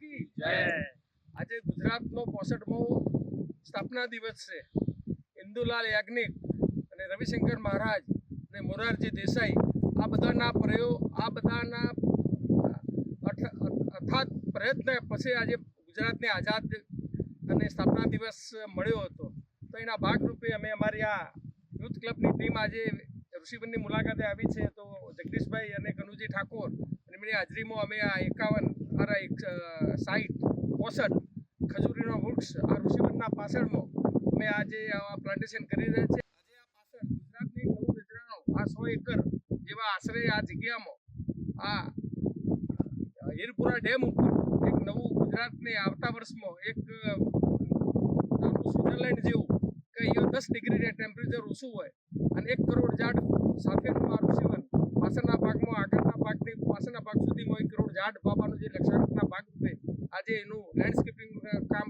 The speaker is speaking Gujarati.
કી? જય. આજે ગુજરાતનો પોસઠમો સ્થાપના દિવસ છે. ઇન્દુલાલ યાજ્ઞિક અને રવિશંકર મહારાજ અને મોરારજી દેસાઈ આ બધાના પ્રયોગ આ બધાના અર્થાત પ્રયત્ન પછી આજે ગુજરાતને આઝાદ અને સ્થાપના દિવસ મળ્યો હતો. તો એના ભાગરૂપે અમે અમારી આ યુથ ક્લબની ટીમ આજે ઋષિબનની મુલાકાતે આવી છે. તો જગદીશભાઈ અને કનુજી ઠાકોર અને એમની હાજરીમાં અમે આ એકાવન અરે એક સાઈઠ, પોસઠ ખજૂરીનો વૃક્ષ આ ઋષિવનના પાછળમાં અમે આજે પ્લાન્ટેશન કરી રહ્યા છે આજે આ પાછળ ગુજરાતની નવું નજરાણું આ સો એકર જેવા આશરે આ જગ્યામાં આ હીરપુરા ડેમ ઉપર એક નવું ગુજરાતને આવતા વર્ષમાં એક સ્વિટરલેન્ડ જેવું કે અહીંયા દસ ડિગ્રી ટેમ્પરેચર ઓછું હોય અને એક કરોડ ઝાડ સાથેનું આ ઋષિવન પાછળના ભાગમાં આગળના ભાગથી પાછળના ભાગ સુધીમાં એક કરોડ ઝાડ બાબાનું જે લક્ષણના ભાગરૂપે આજે એનું લેન્ડસ્કેપિંગ કામ